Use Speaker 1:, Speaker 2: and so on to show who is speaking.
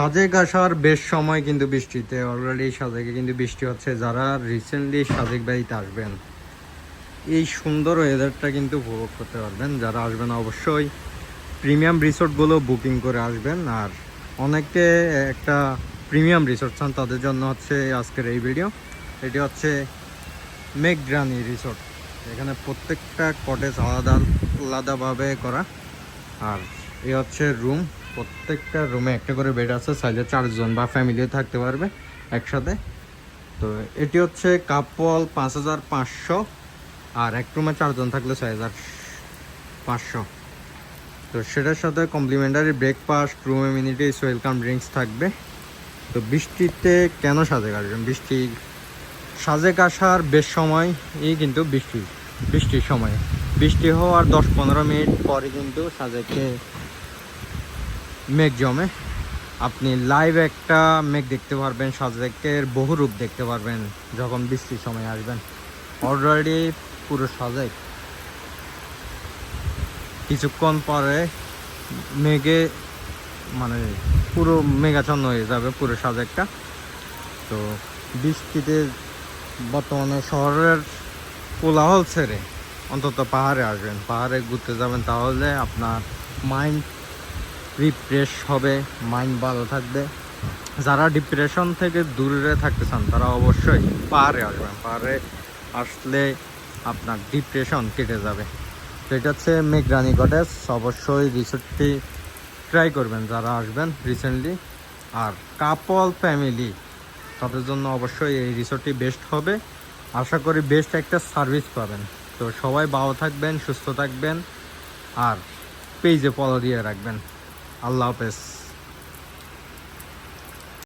Speaker 1: সাজেক আসার বেশ সময় কিন্তু বৃষ্টিতে অলরেডি সাজেকে কিন্তু বৃষ্টি হচ্ছে যারা রিসেন্টলি সাজেক বাড়িতে আসবেন। এই সুন্দর ওয়েদারটা কিন্তু উপভোগ করতে পারবেন। যারা আসবেন অবশ্যই প্রিমিয়াম রিসোর্টগুলো বুকিং করে আসবেন। আর অনেকে একটা প্রিমিয়াম রিসোর্ট চান, তাদের জন্য হচ্ছে আজকের এই ভিডিও এটি হচ্ছে মেঘগ্রানি রিসোর্ট এখানে প্রত্যেকটা কটেজ আলাদা আলাদাভাবে করা। আর এ হচ্ছে রুম প্রত্যেকটা রুমে একটা করে বেড আছে সাইজে চারজন বা ফ্যামিলিও থাকতে পারবে একসাথে। তো এটি হচ্ছে কাপল পাঁচ হাজার পাঁচশো আর এক রুমে চারজন থাকলে ছয় হাজার পাঁচশো। তো সেটার সাথে complimentary breakfast room amenities welcome drinks থাকবে। তো বৃষ্টিতে কেন সাজেক আসবেন? বৃষ্টি সাজেক আসার বেশ সময় এই কিন্তু বৃষ্টি, বৃষ্টির সময়। বৃষ্টি হওয়ার দশ পনেরো মিনিট পরে কিন্তু সাজেকে মেঘ জমে। আপনি লাইভ একটা মেঘ দেখতে পারবেন, সাজেকের বহু রূপ দেখতে পারবেন, যখন বৃষ্টির সময় আসবেন। অলরেডি পুরো সাজেক। কিছুক্ষণ পরে মেঘে মানে পুরো মেঘাচ্ছন্ন হয়ে যাবে পুরো সাজেকটা। তো বৃষ্টিতে বর্তমানে শহরের কোলাহল ছেড়ে অন্তত পাহাড়ে আসবেন। পাহাড়ে ঘুরতে যাবেন তাহলে আপনার মাইন্ড রিফ্রেশ হবে মাইন্ড ভালো থাকবে। যারা ডিপ্রেশন থেকে দূরে থাকতে চান, তারা অবশ্যই পাহাড়ে আসবেন। পাহাড়ে আসলে আপনার ডিপ্রেশন কেটে যাবে। তো এটা হচ্ছে মেঘরানি কটেজ অবশ্যই রিসোর্টটি ট্রাই করবেন, যারা আসবেন রিসেন্টলি আর কাপল ফ্যামিলি তাদের জন্য অবশ্যই এই রিসোর্টটি বেস্ট হবে। আশা করি বেস্ট একটা সার্ভিস পাবেন। তো সবাই ভালো থাকবেন, সুস্থ থাকবেন। আর পেজে ফলো দিয়ে রাখবেন। আল্লাহ হাফেজ।